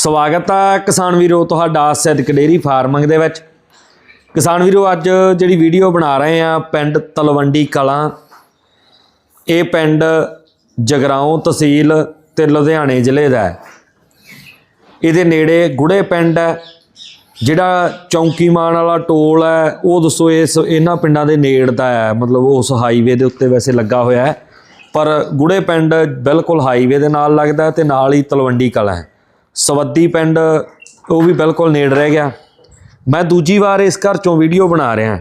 ਸਵਾਗਤ ਹੈ ਕਿਸਾਨ ਵੀਰੋ, ਤੁਹਾਡਾ ਸਿੱਧਕ ਡੇਰੀ ਫਾਰਮਿੰਗ ਦੇ ਵਿੱਚ। ਕਿਸਾਨ ਵੀਰੋ, ਅੱਜ ਜਿਹੜੀ ਵੀਡੀਓ ਬਣਾ ਰਹੇ ਆ, ਪਿੰਡ ਤਲਵੰਡੀ ਕਲਾਂ। ਇਹ ਪਿੰਡ ਜਗਰਾਉਂ ਤਹਿਸੀਲ ਤੇ ਲੁਧਿਆਣੇ ਜ਼ਿਲ੍ਹੇ ਦਾ ਹੈ। ਇਹਦੇ ਨੇੜੇ ਗੁੜੇ ਪਿੰਡ ਹੈ, ਜਿਹੜਾ ਚੌਂਕੀਮਾਨ ਵਾਲਾ ਟੋਲ ਹੈ, ਉਹ ਦੱਸੋ ਇਸ ਇਹਨਾਂ ਪਿੰਡਾਂ ਦੇ ਨੇੜ ਦਾ ਹੈ। ਮਤਲਬ ਉਸ ਹਾਈਵੇ ਦੇ ਉੱਤੇ ਵੈਸੇ ਲੱਗਾ ਹੋਇਆ ਹੈ, ਪਰ ਗੁੜੇ ਪਿੰਡ ਬਿਲਕੁਲ ਹਾਈਵੇ ਦੇ ਨਾਲ ਲੱਗਦਾ ਹੈ ਤੇ ਨਾਲ ਹੀ ਤਲਵੰਡੀ ਕਲਾਂ ਹੈ। ਸਵੱਦੀ ਪਿੰਡ, ਉਹ ਵੀ ਬਿਲਕੁਲ ਨੇੜ ਰਹਿ ਗਿਆ। ਮੈਂ ਦੂਜੀ ਵਾਰ ਇਸ ਘਰ ਚੋਂ ਵੀਡੀਓ ਬਣਾ ਰਿਹਾ।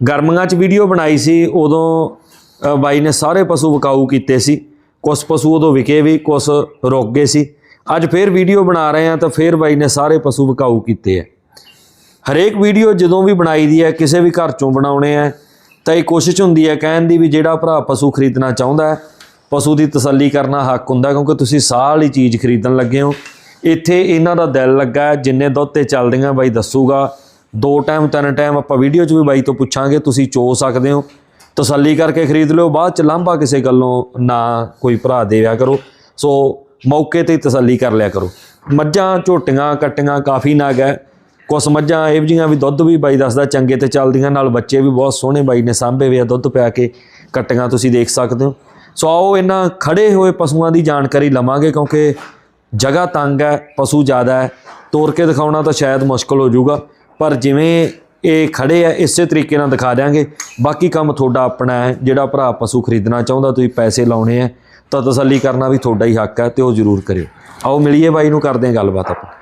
ਗਰਮੀਆਂ 'ਚ ਵੀਡੀਓ ਬਣਾਈ ਸੀ, ਉਦੋਂ ਬਾਈ ਨੇ ਸਾਰੇ ਪਸ਼ੂ ਵਿਕਾਊ ਕੀਤੇ ਸੀ। ਕੁਝ ਪਸ਼ੂ ਉਦੋਂ ਵਿਕੇ ਵੀ ਕੁਝ ਰੁਕ ਗਏ ਸੀ। ਅੱਜ ਫੇਰ ਵੀਡੀਓ ਬਣਾ ਰਹੇ ਆ ਤਾਂ ਫੇਰ ਬਾਈ ਨੇ ਸਾਰੇ ਪਸ਼ੂ ਵਿਕਾਊ ਕੀਤੇ ਆ। ਹਰੇਕ ਵੀਡੀਓ ਜਦੋਂ ਵੀ ਬਣਾਈ ਦੀ ਹੈ, ਕਿਸੇ ਵੀ ਘਰ ਚੋਂ ਬਣਾਉਣੇ ਆ, ਤਾਂ ਇਹ ਕੋਸ਼ਿਸ਼ ਹੁੰਦੀ ਹੈ, ਕਹਿਣ ਦੀ ਵੀ ਜਿਹੜਾ ਭਰਾ ਪਸ਼ੂ ਖਰੀਦਣਾ ਚਾਹੁੰਦਾ ਹੈ, ਪਸ਼ੂ ਦੀ ਤਸੱਲੀ ਕਰਨਾ ਹੱਕ ਹੁੰਦਾ, ਕਿਉਂਕਿ ਤੁਸੀਂ ਸਾਲ ਹੀ ਚੀਜ਼ ਖਰੀਦਣ ਲੱਗੇ ਹੋ। ਇੱਥੇ ਇਹਨਾਂ ਦਾ ਦਿਲ ਲੱਗਾ ਜਿੰਨੇ ਦੁੱਧ ਤੇ ਚੱਲਦੀਆਂ ਬਾਈ ਦੱਸੂਗਾ। ਦੋ ਟਾਈਮ ਤਿੰਨ ਟਾਈਮ ਆਪਾਂ ਵੀਡੀਓ 'ਚ ਵੀ ਬਾਈ ਤੋਂ ਪੁੱਛਾਂਗੇ, ਤੁਸੀਂ ਚੋ ਸਕਦੇ ਹੋ। ਤਸੱਲੀ ਕਰਕੇ ਖਰੀਦ ਲਿਓ, ਬਾਅਦ 'ਚ ਲਾਂਭਾ ਕਿਸੇ ਗੱਲੋਂ ਨਾ ਕੋਈ ਭਰਾ ਦੇਵਿਆ ਕਰੋ। ਸੋ ਮੌਕੇ ਤੇ ਹੀ ਤਸੱਲੀ ਕਰ ਲਿਆ ਕਰੋ। ਮੱਝਾਂ, ਝੋਟੀਆਂ, ਕੱਟੀਆਂ ਕਾਫੀ ਨਾਗ ਹੈ। ਕੁਛ ਮੱਝਾਂ ਇਹ ਜੀਆਂ ਵੀ ਦੁੱਧ ਵੀ ਬਾਈ ਦੱਸਦਾ, ਚੰਗੇ ਤੇ ਚੱਲਦੀਆਂ, ਨਾਲ ਬੱਚੇ ਵੀ ਬਹੁਤ ਸੋਹਣੇ ਬਾਈ ਨੇ ਸਾਂਭੇ ਹੋਏ ਆ ਦੁੱਧ ਪਿਆ ਕੇ। ਕੱਟੀਆਂ ਤੁਸੀਂ ਦੇਖ ਸਕਦੇ ਹੋ। ਸੋ ਆਓ ਇਹਨਾਂ ਖੜੇ ਹੋਏ ਪਸ਼ੂਆਂ ਦੀ ਜਾਣਕਾਰੀ ਲਵਾਂਗੇ, ਕਿਉਂਕਿ ਜਗ੍ਹਾ ਤੰਗ ਹੈ, ਪਸ਼ੂ ਜ਼ਿਆਦਾ ਹੈ, ਤੋਰ ਕੇ ਦਿਖਾਉਣਾ ਤਾਂ ਸ਼ਾਇਦ ਮੁਸ਼ਕਲ ਹੋ ਜਾਊਗਾ, ਪਰ ਜਿਵੇਂ ਇਹ ਖੜੇ ਆ, ਇਸੇ ਤਰੀਕੇ ਨਾਲ ਦਿਖਾ ਦਿਆਂਗੇ। ਬਾਕੀ ਕੰਮ ਤੁਹਾਡਾ ਆਪਣਾ ਹੈ, ਜਿਹੜਾ ਭਰਾ ਪਸ਼ੂ ਖਰੀਦਣਾ ਚਾਹੁੰਦਾ, ਤੁਸੀਂ ਪੈਸੇ ਲਾਉਣੇ ਆ, ਤਾਂ ਤਸੱਲੀ ਕਰਨਾ ਵੀ ਤੁਹਾਡਾ ਹੀ ਹੱਕ ਹੈ, ਤੇ ਉਹ ਜ਼ਰੂਰ ਕਰਿਓ। ਆਓ, ਮਿਲੀਏ ਬਾਈ ਨੂੰ, ਕਰਦੇ ਹਾਂ ਗੱਲਬਾਤ ਆਪਾਂ।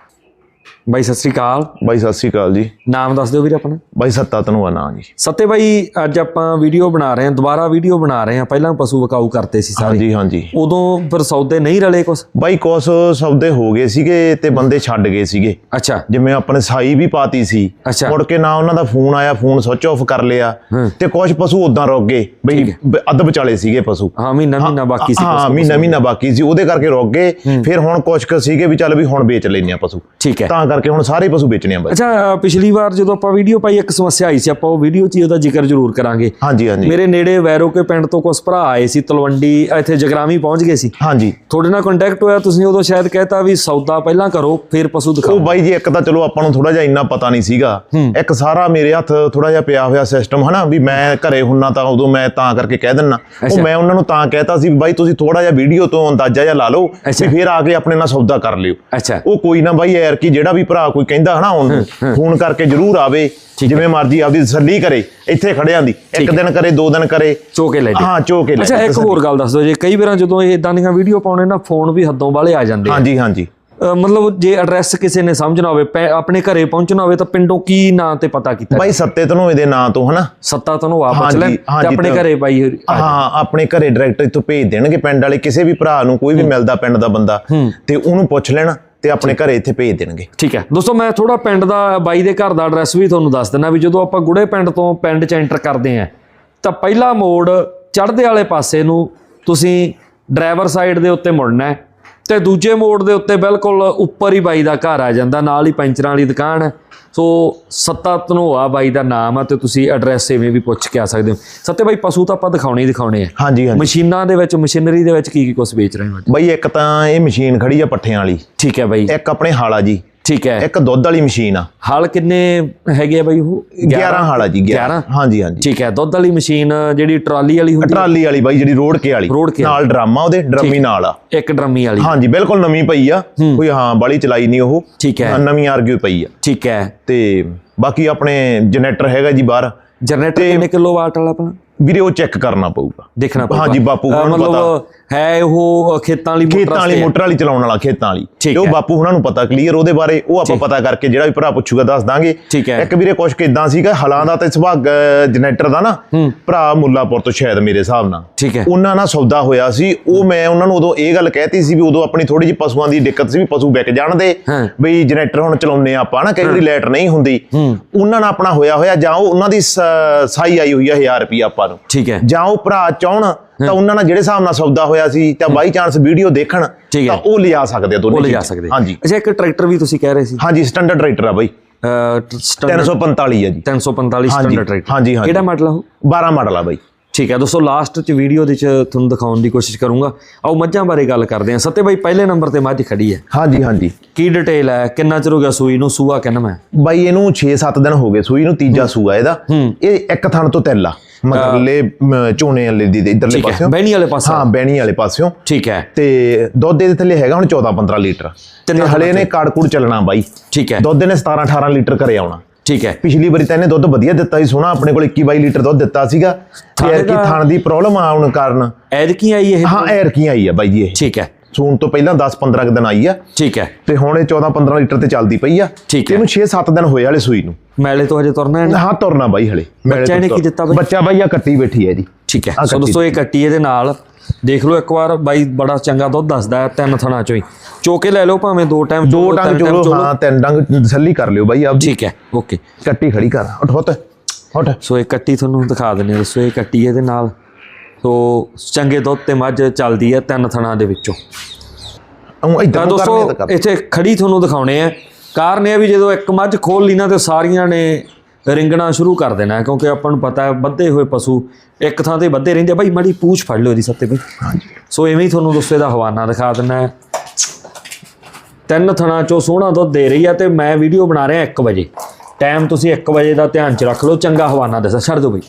ਬਾਈ ਸਤਿ ਸ੍ਰੀ ਅਕਾਲ। ਬਾਈ ਸਤਿ ਸ੍ਰੀ ਅਕਾਲ ਜੀ। ਨਾਮ ਦੱਸ ਦਿਓ ਵੀਰ ਆਪਣਾ। ਬਾਈ ਸੱਤਾ ਤਨਵਾ ਨਾਂ ਜੀ। ਸੱਤੇ ਬਾਈ ਅੱਜ ਆਪਾਂ ਵੀਡੀਓ ਬਣਾ ਰਹੇ ਹਾਂ ਦੁਬਾਰਾ ਵੀਡੀਓ ਬਣਾ ਰਹੇ ਹਾਂ। ਪਹਿਲਾਂ ਪਸ਼ੂ ਵਿਕਾਊ ਕਰਤੇ ਸੀ ਸਾਰੇ। ਹਾਂਜੀ ਹਾਂਜੀ। ਉਦੋਂ ਫਿਰ ਸੌਦੇ ਨਹੀਂ ਰਲੇ ਕੁਛ? ਬਾਈ ਕੁਛ ਸੌਦੇ ਹੋ ਗਏ ਸੀਗੇ ਤੇ ਬੰਦੇ ਛੱਡ ਗਏ ਸੀਗੇ। ਅੱਛਾ। ਜਿਵੇਂ ਆਪਣੇ ਸਾਈ ਵੀ ਪਾਤੀ ਸੀ। ਮੁੜ ਕੇ ਨਾ ਉਹਨਾਂ ਦਾ ਫੋਨ ਆਇਆ ਫੋਨ ਸੁੱਚ ਆਫ ਕਰ ਲਿਆ। ਤੇ ਕੁਝ ਪਸ਼ੂ ਉਦਾਂ ਰੁਕ ਗਏ। ਬਈ ਅੱਧ ਵਿਚਾਲੇ ਸੀਗੇ ਪਸ਼ੂ। ਹਾਂ ਮਹੀਨਾ ਮਹੀਨਾ ਬਾਕੀ ਸੀ ਹਾਂ ਮਹੀਨਾ ਮਹੀਨਾ ਬਾਕੀ ਸੀ। ਉਹਦੇ ਕਰਕੇ ਰੁਕ ਗਏ। ਫਿਰ ਹੁਣ ਕੁਛ ਕੁ ਸੀਗੇ ਵੀ ਚੱਲ ਵੀ ਹੁਣ ਵੇਚ ਲੈਨੇ ਆ ਪਸ਼ੂ। ਠੀਕ ਹੈ। ਤਾਂ ਕਰਕੇ ਹੁਣ ਸਾਰੇ ਪਸ਼ੂ ਵੇਚਣੇ ਆ ਬਾਈ ਅੱਛਾ ਪਿਛਲੀ ਵਾਰ ਜਦੋਂ ਆਪਾਂ ਵੀਡੀਓ ਪਾਈ ਇੱਕ ਸਮੱਸਿਆ ਆਈ ਸੀ। ਆਪਾਂ ਉਹ ਵੀਡੀਓ 'ਚ ਹੀ ਉਹਦਾ ਜ਼ਿਕਰ ਜ਼ਰੂਰ ਕਰਾਂਗੇ। ਹਾਂਜੀ ਹਾਂਜੀ। ਮੇਰੇ ਨੇੜੇ ਵੈਰੋਕੇ ਪਿੰਡ ਤੋਂ ਕੁਝ ਭਰਾ ਆਏ ਸੀ ਤਲਵੰਡੀ ਇੱਥੇ ਜਗਰਾਵੀ ਪਹੁੰਚ ਗਏ ਸੀ। ਹਾਂਜੀ। ਤੁਹਾਡੇ ਨਾਲ ਕੰਟੈਕਟ ਹੋਇਆ ਤੁਸੀਂ ਉਦੋਂ ਸ਼ਾਇਦ ਕਹਿਤਾ ਵੀ ਸੌਦਾ ਪਹਿਲਾਂ ਕਰੋ ਫਿਰ ਪਸ਼ੂ ਉਹ ਦਿਖਾਓ ਬਾਈ ਜੀ ਇੱਕ ਤਾਂ ਚਲੋ ਆਪਾਂ ਨੂੰ ਥੋੜਾ ਜਿਹਾ ਇੰਨਾ ਪਤਾ ਨਹੀਂ ਸੀਗਾ। ਇੱਕ ਸਾਰਾ ਮੇਰੇ ਹੱਥ ਥੋੜਾ ਜਿਹਾ ਪਿਆ ਹੋਇਆ ਸਿਸਟਮ ਹਨਾ ਵੀ ਮੈਂ ਘਰੇ ਹੁੰਨਾ ਤਾਂ ਉਦੋਂ ਮੈਂ ਤਾਂ ਕਰਕੇ ਕਹਿ ਦਿੰਨਾ। ਉਹ। ਮੈਂ ਉਹਨਾਂ ਨੂੰ ਤਾਂ ਕਹਿਤਾ ਸੀ ਬਾਈ ਤੁਸੀਂ ਥੋੜਾ ਜਿਹਾ ਵੀਡੀਓ ਤੋਂ ਅੰਦਾਜ਼ਾ ਜਿਹਾ ਲਾ ਲਓ। ਵੀ ਫਿਰ ਆ ਕੇ ਆਪਣੇ ਨਾਲ ਸੌਦਾ ਕਰ ਲਿਓ। ਅੱਛਾ। ਉਹ ਕੋਈ ਨਾ ਬਾਈ ਯਾਰ ਕਿ ਜਿਹੜਾ ਵੀ ਭਰਾ ਕੋਈ ਕਹਿੰਦਾ ਹਨਾ ਉਹਨੂੰ ਫੋਨ ਕਰਕੇ ਜਰੂਰ ਆਵੇ ਜਿਵੇਂ ਮਰਜ਼ੀ ਆਪਦੀ ਤਸੱਲੀ ਕਰੇ ਇੱਥੇ ਖੜਿਆਂ ਦੀ ਇੱਕ ਦਿਨ ਕਰੇ ਦੋ ਦਿਨ ਕਰੇ। ਚੋਕੇ ਲੈ ਜੀ। ਹਾਂ ਚੋ ਕੇ ਲੈ ਅੱਛਾ ਇੱਕ ਹੋਰ ਗੱਲ ਦੱਸ ਦਿਓ ਜੇ ਕਈ ਵਾਰਾਂ ਜਦੋਂ ਇਹ ਇਦਾਂ ਦੀਆਂ ਵੀਡੀਓ ਪਾਉਣੇ ਨਾ ਫੋਨ ਵੀ ਹੱਦੋਂ ਵਾਲੇ ਆ ਜਾਂਦੇ ਹਾਂਜੀ ਹਾਂਜੀ। ਮਤਲਬ ਜੇ ਐਡਰੈਸ ਕਿਸੇ ਨੇ ਸਮਝਣਾ ਹੋਵੇ ਆਪਣੇ ਘਰੇ ਪਹੁੰਚਣਾ ਹੋਵੇ ਤਾਂ ਪਿੰਡੋਂ ਕੀ ਨਾਂ ਤੇ ਪਤਾ ਕੀਤਾ ਬਾਈ ਸੱਤੇ ਧਨੋਏ ਦੇ ਨਾਂ ਤੋਂ ਹਨਾ? ਸੱਤਾ ਤੁਹਾਨੂੰ ਆ ਪੁੱਛ ਲੈਣ ਤੇ ਆਪਣੇ ਘਰੇ ਬਾਈ ਹਾਂ ਆਪਣੇ ਘਰੇ ਡਾਇਰੈਕਟ ਇੱਥੋਂ ਭੇਜ ਦੇਣਗੇ ਪਿੰਡ ਵਾਲੇ ਕਿਸੇ ਵੀ ਭਰਾ ਨੂੰ ਕੋਈ ਵੀ ਮਿਲਦਾ ਪਿੰਡ ਦਾ ਬੰਦਾ ਤੇ ਉਹਨੂੰ ਪੁੱਛ ਲੈਣਾ। ਤੇ ਆਪਣੇ ਘਰੇ ਇੱਥੇ ਭੇਜ ਦੇਣਗੇ। ਠੀਕ ਹੈ। ਦੋਸਤੋ ਮੈਂ ਥੋੜਾ ਪਿੰਡ ਦਾ ਬਾਈ ਦੇ ਘਰ ਦਾ ਐਡਰੈਸ ਵੀ ਤੁਹਾਨੂੰ ਦੱਸ ਦਿੰਦਾ ਵੀ ਜਦੋਂ ਆਪਾਂ ਗੁੜੇ ਪਿੰਡ ਤੋਂ ਪਿੰਡ 'ਚ ਐਂਟਰ ਕਰਦੇ ਆਂ ਤਾਂ ਪਹਿਲਾ ਮੋੜ ਚੜ੍ਹਦੇ ਵਾਲੇ ਪਾਸੇ ਨੂੰ ਤੁਸੀਂ ਡਰਾਈਵਰ ਸਾਈਡ ਦੇ ਉੱਤੇ ਮੁੜਨਾ ਹੈ। ਤੇ ਦੂਜੇ ਮੋੜ ਦੇ ਉੱਤੇ ਬਿਲਕੁਲ ਉੱਪਰ ਹੀ ਬਾਈ ਦਾ ਘਰ ਆ ਜਾਂਦਾ ਨਾਲ ਹੀ ਪੈਂਚਰਾਂ ਵਾਲੀ ਦੁਕਾਨ ਹੈ। ਸੋ ਸੱਤਾ ਧਨੋਆ ਬਾਈ ਦਾ ਨਾਮ ਆ ਤੇ ਤੁਸੀਂ ਐਡਰੈਸ ਐਵੇਂ ਵੀ ਪੁੱਛ ਕੇ ਆ ਸਕਦੇ ਹੋ। ਸੱਤੇ ਬਾਈ ਪਸ਼ੂ ਤਾਂ ਆਪਾਂ ਦਿਖਾਉਣੇ ਹੀ ਦਿਖਾਉਣੇ ਆ। ਹਾਂਜੀ ਹਾਂਜੀ। ਮਸ਼ੀਨਾਂ ਦੇ ਵਿੱਚ ਮਸ਼ੀਨਰੀ ਦੇ ਵਿੱਚ ਕੀ ਕੀ ਕੁਝ ਵੇਚ ਰਹੇ ਹੋ ਬਈ ਇੱਕ ਤਾਂ ਇਹ ਮਸ਼ੀਨ ਖੜੀ ਆ ਪੱਠਿਆਂ ਵਾਲੀ। ਠੀਕ ਹੈ ਬਾਈ। ਇੱਕ ਆਪਣੇ ਹਾਲਾ ਜੀ। ਠੀਕ ਹੈ। ਇੱਕ ਦੁੱਧ ਵਾਲੀ ਮਸ਼ੀਨ ਆ। ਹਲ ਕਿੰਨੇ ਹੈਗੇ ਆ ਬਾਈ ਉਹ? 11 ਹਾਲਾ ਜੀ 11 ਹਾਂਜੀ ਹਾਂਜੀ। ਠੀਕ ਹੈ ਦੁੱਧ ਵਾਲੀ ਮਸ਼ੀਨ ਜਿਹੜੀ ਟਰਾਲੀ ਵਾਲੀ ਹੁੰਦੀ ਟਰਾਲੀ ਵਾਲੀ ਬਾਈ ਜਿਹੜੀ ਰੋੜ ਕੇ ਵਾਲੀ। ਨਾਲ ਡਰਾਮਾ ਉਹਦੇ ਡਰਮੀ ਨਾਲ ਆ। ਇੱਕ ਡਰਮੀ ਵਾਲੀ। ਹਾਂਜੀ ਬਿਲਕੁਲ ਨਵੀਂ ਪਈ ਆ। ਕੋਈ ਹਾਂ ਬਾਲੀ ਚਲਾਈ ਨਹੀਂ ਉਹ। ਠੀਕ ਹੈ। ਨਵੀਂ ਆਰਗਿਓ ਪਈ ਆ। ਠੀਕ ਹੈ। ਤੇ ਬਾਕੀ ਆਪਣੇ ਜਨਰੇਟਰ ਹੈਗਾ ਜੀ ਬਾਹਰ। ਜਨਰੇਟਰ ਕਿੰਨੇ ਕਿਲੋ ਵਾਟ ਵਾਲਾ ਆਪਣਾ? ਵੀਰੇ ਉਹ ਚੈੱਕ ਕਰਨਾ ਪਊਗਾ। ਦੇਖਣਾ ਪਊਗਾ। ਹਾਂਜੀ, ਬਾਪੂ ਨੂੰ ਮਤਲਬ ਹੈ ਉਹ ਖੇਤਾਂ ਵਾਲੀ ਮੋਟਰ ਖੇਤਾਂ ਵਾਲੀ। ਮੋਟਰ ਵਾਲੀ ਚਲਾਉਣ ਵਾਲਾ ਖੇਤਾਂ ਵਾਲੀ। ਤੇ ਉਹ। ਬਾਪੂ ਹੁਣਾਂ ਨੂੰ ਪਤਾ ਕਲੀਅਰ ਉਹਦੇ ਬਾਰੇ ਉਹ ਆਪਾਂ ਪਤਾ ਕਰਕੇ ਜਿਹੜਾ ਵੀ ਭਰਾ ਪੁੱਛੂਗਾ ਦੱਸ ਦਾਂਗੇ। ਇੱਕ ਵੀਰੇ ਕੁਛ ਕਿਦਾਂ ਸੀਗਾ ਹਲਾਂ ਦਾ ਤੇ ਸੁਭਾਗ ਜਨਰੇਟਰ ਦਾ ਨਾ ਭਰਾ ਮੁੱਲਾਪੁਰ ਤੋਂ ਸ਼ਾਇਦ ਮੇਰੇ ਹਿਸਾਬ ਨਾਲ। ਠੀਕ ਹੈ। ਉਹਨਾਂ ਨਾਲ ਸੌਦਾ ਹੋਇਆ ਸੀ। ਉਹ ਮੈਂ ਉਹਨਾਂ ਨੂੰ ਉਦੋਂ ਇਹ ਗੱਲ ਕਹਿਤੀ ਸੀ ਵੀ ਉਦੋਂ ਆਪਣੀ ਥੋੜੀ ਜਿਹੀ ਪਸ਼ੂਆਂ ਦੀ ਦਿੱਕਤ ਸੀ ਵੀ ਪਸ਼ੂ ਵਿਕ ਜਾਣਦੇ ਹਾਂ। ਬਈ ਜਨਰੇਟਰ ਹੁਣ ਚਲਾਉਂਦੇ ਆ ਆਪਾਂ ਨਾ ਕਈ ਵਾਰੀ ਲਾਈਟ ਨਹੀਂ ਹੁੰਦੀ। ਉਹਨਾਂ ਨਾਲ ਆਪਣਾ ਹੋਇਆ ਹੋਇਆ ਜਾਂ ਉਹ ਉਹਨਾਂ ਦੀ ਸਾਈ ਆਈ ਹੋਈ ਆ 1000 ਰੁਪਏ ਆਪਾਂ ਨੂੰ। ਠੀਕ ਹੈ। ਜਾਂ ਉਹ ਭਰਾ ਚਾਹਣ ਤਾਂ ਉਹਨਾਂ ਨਾਲ ਜਿਹੜੇ ਹਿਸਾਬ ਨਾਲ ਸੌਦਾ ਹੋਇਆ ਸੀ ਤਾਂ ਬਾਈ ਚਾਂਸ ਵੀਡੀਓ ਦੇਖਣ ਹੈ। ਤਾਂ ਉਹ ਲਿਜਾ ਸਕਦੇ ਆ ਦੋਨੇ ਉਹ ਲੈ ਜਾ ਚੀਜ਼ਾਂ। ਸਕਦੇ। ਹਾਂਜੀ। ਅੱਛਾ ਇੱਕ ਟਰੈਕਟਰ ਵੀ ਤੁਸੀਂ ਕਹਿ ਰਹੇ ਸੀ। ਹਾਂਜੀ ਸਟੈਂਡਰਡ ਰਾਈਟਰ ਆ ਬਾਈ। ਅਹ, ਟ- ਸਟੈਂਡਰਡ 345 ਆ ਜੀ। 345 ਹਾਂਜੀ, ਸਟੈਂਡਰਡ ਟਰੈਕਟਰ ਹਾਂਜੀ, ਹਾਂਜੀ। ਕਿਹੜਾ ਮਾਡਲ ਆ ਉਹ? 12 ਮਾਡਲ ਆ ਬਾਈ। ਠੀਕ ਹੈ ਦੋਸਤੋ ਲਾਸਟ ਚ ਵੀਡੀਓ ਦੇ ਚ ਤੁਹਾਨੂੰ ਦਿਖਾਉਣ ਦੀ ਕੋਸ਼ਿਸ਼ ਕਰੂੰਗਾ। ਆਓ ਮੱਝਾਂ ਬਾਰੇ ਗੱਲ ਕਰਦੇ ਹਾਂ। ਸੱਤੇ ਬਾਈ ਪਹਿਲੇ ਨੰਬਰ ਤੇ ਮੱਝ ਖੜੀ ਹੈ। ਹਾਂਜੀ ਹਾਂਜੀ। ਕੀ ਡਿਟੇਲ ਹੈ? ਕਿੰਨਾ ਚਿਰ ਹੋ ਗਿਆ ਸੂਈ ਨੂੰ? ਸੂਆ ਕਿੰਨਾ ਮੈਂ? ਬਾਈ ਇਹਨੂੰ 6-7 ਦਿਨ ਹੋ ਗਏ ਸੂਈ ਨੂੰ ਤੀਜਾ ਸੂਆ ਇਹਦਾ। ਇਹ ਇੱਕ ਥਣ ਤੋਂ ਆ। ਮਗਰਲੇ ਝੋਨੇ ਵਾਲੇ ਦੀ ਦੇ ਇਧਰਲੇ ਪਾਸਿਓਂ। ਬਹਿਣੀ ਵਾਲੇ ਪਾਸੇ। ਹਾਂ ਬੈਣੀ ਵਾਲੇ ਪਾਸਿਓਂ। ਠੀਕ ਹੈ। ਤੇ ਦੁੱਧ ਇਹਦੇ ਥੱਲੇ ਹੈਗਾ ਹੁਣ 14-15 ਲੀਟਰ। ਤਿੰਨ ਤੇ ਹਲੇ ਨੇ ਕਾੜਕੂੜ ਚੱਲਣਾ ਬਾਈ। ਠੀਕ ਹੈ। ਦੁੱਧ ਇਹਨੇ 17-18 ਲੀਟਰ ਘਰੇ ਆਉਣਾ। ਠੀਕ ਹੈ। ਪਿਛਲੀ ਵਾਰੀ ਤਾਂ ਇਹਨੇ ਦੁੱਧ ਵਧੀਆ ਦਿੱਤਾ ਸੀ ਸੋਹਣਾ ਆਪਣੇ ਕੋਲ 21-22 ਲੀਟਰ ਦੁੱਧ ਦਿੱਤਾ ਸੀਗਾ। ਤੇ ਐਰਕੀ ਦਾ- ਥਣ ਦੀ ਪ੍ਰੋਬਲਮ ਆਉਣ ਕਾਰਨ। ਐਦ ਕੀ ਆਈ ਇਹ? ਹਾਂ ਐਰਕੀ ਆਈ ਆ ਬਾਈ ਜੀ ਇਹ। ਠੀਕ ਹੈ। ਸੂਣ ਤੋਂ ਪਹਿਲਾਂ 10-15 ਕੁ ਦਿਨ ਆਈ ਆ। ਠੀਕ ਹੈ। ਤੇ ਹੁਣ ਇਹ 14-15 ਲੀਟਰ ਤੇ ਚੱਲਦੀ ਪਈ ਆ। ਠੀਕ ਹੈ। ਇਹਨੂੰ 6-7 ਦਿਨ ਹੋਏ ਵਾਲੇ ਸੂਈ ਨੂੰ। ਮੈਲੇ ਤੋਂ ਹਜੇ ਤੁਰਨਾ ਹੈ? ਹਾਂ ਤੁਰਨਾ ਬਾਈ ਹਲੇ। ਬੱਚਾ ਤੋਂ ਇਹਨੇ ਕੀ ਤੁਰ- ਦਿੱਤਾ ਬਾਈ? ਬੱਚਾ ਬਾਈ ਆ ਕੱਟੀ ਬੈਠੀ ਹੈ ਜੀ ਠੀਕ ਹੈ। ਆਹ ਸੋ ਕੱਟੀ ਦੋਸਤੋ ਇਹ ਕੱਟੀ ਇਹਦੇ ਨਾਲ। ਦੇਖ ਲਓ ਇੱਕ ਵਾਰ ਬਾਈ ਬੜਾ ਚੰਗਾ ਦੁੱਧ ਦੱਸਦਾ ਹੈ ਤਿੰਨ ਥਣਾ ਚੋਂ ਹੀ। ਚੋਕੇ ਲੈ ਲਓ ਭਾਵੇਂ ਦੋ ਟਾਈਮ ਦੋ ਟੰਗ ਚੋਲੋ ਹਾਂ ਤਿੰਨ ਡੰਗ ਤਸੱਲੀ ਕਰ ਲਿਓ ਬਾਈ ਆਪਦੀ ਠੀਕ ਹੈ ਓਕੇ। ਕੱਟੀ ਖੜੀ ਕਰ ਉੱਠ ਉੱਠ ਉੱਠ। ਸੋ ਇਹ ਕੱਟੀ ਤੁਹਾਨੂੰ ਦਿਖਾ ਦਿੰਦੇ ਹਾਂ। ਦੱਸੋ ਇਹ ਕੱਟੀ ਇਹਦੇ ਨਾਲ। ਸੋ ਚੰਗੇ ਦੁੱਧ ਤੇ ਮੱਝ ਚੱਲਦੀ ਹੈ ਤਿੰਨ ਥਣਾ ਦੇ ਵਿੱਚੋਂ। ਉਹ ਇਦਾਂ ਤਾਂ ਦੋਸਤੋ ਇੱਥੇ ਖੜੀ ਤੁਹਾਨੂੰ ਦਿਖਾਉਣੇ ਆ। ਕਾਰਨ ਇਹ ਵੀ ਜਦੋਂ ਇੱਕ ਮੱਝ ਖੋਲ ਲਈ ਨਾ ਤੇ ਸਾਰੀਆਂ ਨੇ ਰਿੰਗਣਾ ਸ਼ੁਰੂ ਕਰ ਦੇਣਾ ਕਿਉਂਕਿ ਆਪਾਂ ਨੂੰ ਪਤਾ ਹੈ ਬੱਧੇ ਹੋਏ ਪਸ਼ੂ ਇੱਕ ਥਾਂ ਤੇ ਬੱਧੇ ਰਹਿੰਦੇ ਆ। ਬਾਈ ਮਾੜੀ ਪੂਛ ਫੜ ਲਿਓ ਇਹਦੀ ਸੱਤੇ ਬਈ। ਸੋ ਐਵੇਂ ਹੀ ਤੁਹਾਨੂੰ ਦੋਸਤੋ ਇਹਦਾ ਹਵਾਨਾ ਦਿਖਾ ਦਿੰਨਾ ਤਿੰਨ ਥਣਾ ਚੋਂ ਸੋਹਣਾ ਦੁੱਧ ਦੇ ਰਹੀ ਆ ਤੇ ਮੈਂ ਵੀਡੀਓ ਬਣਾ ਰਿਹਾ 1 ਵਜੇ। ਟਾਈਮ ਤੁਸੀਂ 1 ਵਜੇ ਦਾ ਧਿਆਨ ਚ ਰੱਖ ਲਓ ਚੰਗਾ ਹਵਾਨਾ ਦੱਸਾਂ ਛੱਡ ਦਿਓ ਬਈ।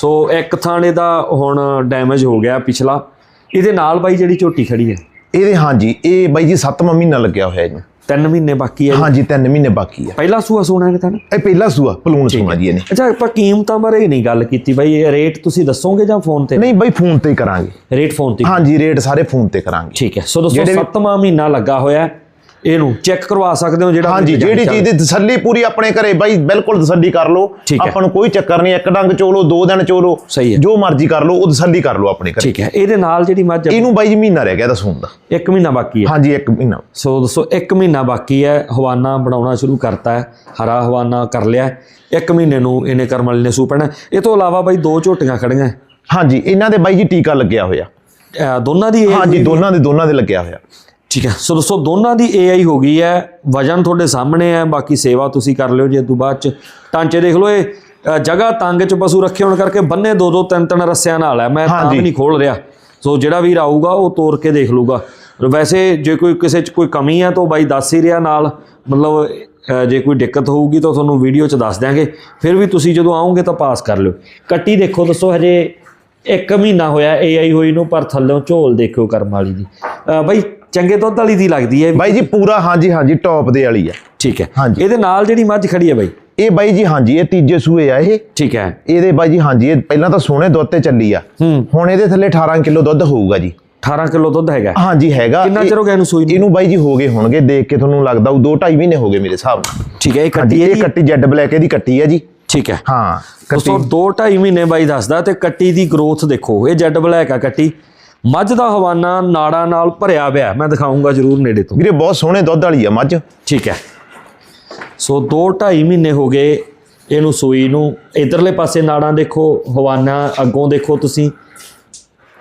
ਸੋ ਇੱਕ ਥਾਣੇ ਦਾ ਹੁਣ ਡੈਮੇਜ ਹੋ ਗਿਆ ਪਿਛਲਾ। ਇਹਦੇ ਨਾਲ ਬਾਈ ਜਿਹੜੀ ਝੋਟੀ ਖੜੀ ਹੈ। ਇਹਦੇ ਹਾਂਜੀ ਇਹ ਬਾਈ ਜੀ 7ਵਾਂ ਮਹੀਨਾ ਲੱਗਿਆ ਹੋਇਆ ਇਹਨੂੰ। ਤਿੰਨ ਮਹੀਨੇ ਬਾਕੀ ਹੈ। ਹਾਂਜੀ 3 ਮਹੀਨੇ ਬਾਕੀ ਆ ਪਹਿਲਾ ਸੂਆ ਸੋਨਾ ਹੈ ਤਾਂ ਇਹ ਪਹਿਲਾ ਸੂਆ ਪਲੂਣ ਸੂਆ ਜੀ ਇਹਨੇ। ਅੱਛਾ ਆਪਾਂ ਕੀਮਤਾਂ ਬਾਰੇ ਨਹੀਂ ਗੱਲ ਕੀਤੀ ਬਾਈ। ਇਹ ਰੇਟ ਤੁਸੀਂ ਦੱਸੋਗੇ ਜਾਂ ਫੋਨ ਤੇ? ਨਹੀਂ ਬਾਈ ਫੋਨ ਤੇ ਹੀ ਕਰਾਂਗੇ। ਰੇਟ ਫੋਨ ਤੇ ਹਾਂਜੀ ਰੇਟ ਸਾਰੇ ਫੋਨ ਤੇ ਕਰਾਂਗੇ। ਠੀਕ ਹੈ। ਸੋ ਦੋਸਤੋ ਜਿਹੜੇ ਵੀ- ਸੱਤਵਾਂ ਮਹੀਨਾ ਲੱਗਾ ਹੋਇਆ ਹੈ। ਇਹਨੂੰ ਚੈੱਕ ਕਰਵਾ ਸਕਦੇ ਹੋ ਜਿਹੜਾ ਹਾਂਜੀ ਜਿਹੜੀ ਚੀਜ਼ ਦੀ ਤਸੱਲੀ ਪੂਰੀ ਆਪਣੇ ਘਰੇ ਬਾਈ ਬਿਲਕੁਲ ਤਸੱਲੀ ਕਰ ਲਓ। ਆਪਾਂ ਨੂੰ ਕੋਈ ਚੱਕਰ ਨਹੀਂ ਇੱਕ ਡੰਗ ਚੋਲੋ ਦੋ ਦਿਨ ਚੋਲੋ। ਜੋ ਮਰਜ਼ੀ ਕਰ ਲਓ ਉਹ ਤਸੱਲੀ ਕਰ ਲਓ ਆਪਣੇ ਘਰੇ। ਠੀਕ ਹੈ ਇਹਦੇ ਨਾਲ ਜਿਹੜੀ ਮੱਝ ਇਹਨੂੰ ਬਾਈ ਜੀ ਮਹੀਨਾ ਰਹਿ ਗਿਆ ਦਾ ਸੂਣ ਦਾ। ਇੱਕ ਮਹੀਨਾ ਬਾਕੀ ਹੈ। ਹਾਂਜੀ ਇੱਕ ਮਹੀਨਾ। ਸੋ ਦੋਸਤੋ ਇੱਕ ਮਹੀਨਾ ਬਾਕੀ ਹੈ ਹਵਾਨਾ ਬਣਾਉਣਾ ਸ਼ੁਰੂ ਕਰਤਾ ਹੈ ਹਰਾ ਹਵਾਨਾ ਕਰ ਲਿਆ। ਇੱਕ ਮਹੀਨੇ ਨੂੰ ਇਹਨੇ ਕਰਮ ਵਾਲੀ ਨੇ ਸੂ ਪੈਣਾ ਇਹ ਤੋਂ ਇਲਾਵਾ ਬਾਈ ਦੋ ਝੋਟੀਆਂ ਖੜੀਆਂ। ਹਾਂਜੀ ਇਹਨਾਂ ਦੇ ਬਾਈ ਜੀ ਟੀਕਾ ਲੱਗਿਆ ਹੋਇਆ। ਦੋਨਾਂ ਦੀ ਹਾਂਜੀ ਦੋਨਾਂ ਦੇ ਦੋਨਾਂ ਦੇ ਲੱਗਿਆ ਹੋਇਆ। ਠੀਕ ਹੈ। ਸੋ ਦੋਸਤੋ ਦੋਨਾਂ ਦੀ AI ਹੋ ਗਈ ਹੈ। ਵਜਨ ਤੁਹਾਡੇ ਸਾਹਮਣੇ ਹੈ। ਬਾਕੀ ਸੇਵਾ ਤੁਸੀਂ ਕਰ ਲਿਓ ਜੇ ਤੋਂ ਬਾਅਦ ਚ। ਟਾਂਚੇ ਦੇਖ ਲਓ ਇਹ ਜਗ੍ਹਾ ਤੰਗ ਚ ਪਸ਼ੂ ਰੱਖੇ ਹੋਣ ਕਰਕੇ ਬੰਨੇ ਦੋ ਦੋ ਤਿੰਨ ਤਿੰਨ ਰੱਸਿਆਂ ਨਾਲ ਹੈ। ਮੈਂ ਤਾਂ। ਵੀ ਨਹੀਂ ਖੋਲ ਰਿਹਾ। ਸੋ ਜਿਹੜਾ ਵੀਰ ਆਊਗਾ ਉਹ ਤੋੜ ਕੇ ਦੇਖ ਲੂਗਾ ਵੈਸੇ ਜੇ ਕੋਈ ਕਿਸੇ ਚ ਕੋਈ ਕਮੀ ਹੈ ਤਾਂ ਬਾਈ ਦੱਸ ਹੀ ਰਿਹਾ ਨਾਲ। ਮਤਲਬ ਜੇ ਕੋਈ ਦਿੱਕਤ ਹੋਊਗੀ ਤਾਂ ਤੁਹਾਨੂੰ ਵੀਡੀਓ ਚ ਦੱਸ ਦਿਆਂਗੇ। ਫਿਰ ਵੀ ਤੁਸੀਂ ਜਦੋਂ ਆਓਗੇ ਤਾਂ ਪਾਸ ਕਰ ਲਿਓ। ਕੱਟੀ ਦੇਖੋ ਦੱਸੋ ਹਜੇ ਇੱਕ ਮਹੀਨਾ ਹੋਇਆ AI ਹੋਈ ਨੂੰ ਪਰ ਥੱਲੋਂ ਝੋਲ ਦੇਖਿਓ ਕਰਮ ਵਾਲੀ ਦੀ। ਬਾਈ ਚੰਗੇ ਦੁੱਧ ਵਾਲੀ ਦੀ ਲੱਗਦੀ ਹੈ ਬਾਈ ਜੀ ਪੂਰਾ ਹਾਂਜੀ ਹਾਂਜੀ ਟੌਪ ਦੇ ਵਾਲੀ ਆ ਠੀਕ ਹੈ। ਹਾਂਜੀ। ਇਹਦੇ ਨਾਲ ਜਿਹੜੀ ਮੱਝ ਖੜੀ ਹੈ ਬਾਈ? ਇਹ ਬਾਈ ਜੀ ਹਾਂਜੀ ਇਹ ਤੀਜੇ ਸੂਏ ਆ ਇਹ। ਠੀਕ ਹੈ। ਇਹਦੇ ਬਾਈ ਜੀ ਹਾਂਜੀ ਇਹ ਪਹਿਲਾਂ ਤਾਂ ਸੋਹਣੇ ਦੁੱਧ ਤੇ ਚੱਲੀ ਆ। ਹੁਣ ਇਹਦੇ ਥੱਲੇ 18 ਕਿਲੋ ਦੁੱਧ ਹੋਊਗਾ ਜੀ। 18 ਕਿਲੋ ਦੁੱਧ ਹੈਗਾ। ਹਾਂਜੀ ਹੈਗਾ। ਕਿੰਨਾ ਚਿਰ ਹੋ ਗਿਆ ਇਹਨੂੰ ਸੂਈ ਨੂੰ? ਇਹਨੂੰ ਬਾਈ ਜੀ ਹੋ ਗਏ ਹੋਣਗੇ ਦੇਖ ਕੇ ਤੁਹਾਨੂੰ ਲੱਗਦਾ ਉਹ 2 2.5 ਮਹੀਨੇ ਹੋ ਗਏ ਮੇਰੇ ਹਿਸਾਬ ਨਾਲ। ਠੀਕ ਹੈ ਇਹ ਕੱਟੀ ਹੈ ਇਹ ਕੱਟੀ ਜੈਡ ਬਲੈਕ ਇਹਦੀ ਕੱਟੀ ਹੈ ਜੀ। ਠੀਕ ਹੈ। ਹਾਂ ਦੋਸਤੋ 2 2.5 ਮਹੀਨੇ ਬਾਈ ਦੱਸਦਾ ਤੇ ਕੱਟੀ ਦੀ ਗਰੋਥ ਦੇਖੋ ਇਹ ਜੈਡ ਬਲੈਕ ਆ ਕੱਟੀ। ਮੱਝ ਦਾ ਹਵਾਨਾ ਨਾੜਾਂ ਨਾਲ ਭਰਿਆ ਪਿਆ ਮੈਂ ਦਿਖਾਉਂਗਾ ਜਰੂਰ ਨੇੜੇ ਤੋਂ। ਵੀਰੇ ਬਹੁਤ ਸੋਹਣੇ ਦੁੱਧ ਵਾਲੀ ਆ ਮੱਝ। ਠੀਕ ਹੈ। ਸੋ 2 2.5 ਮਹੀਨੇ ਹੋ ਗਏ ਇਹਨੂੰ ਸੂਈ ਨੂੰ। ਇਧਰਲੇ ਪਾਸੇ ਨਾੜਾਂ ਦੇਖੋ ਹਵਾਨਾ ਅੱਗੋਂ ਦੇਖੋ ਤੁਸੀਂ।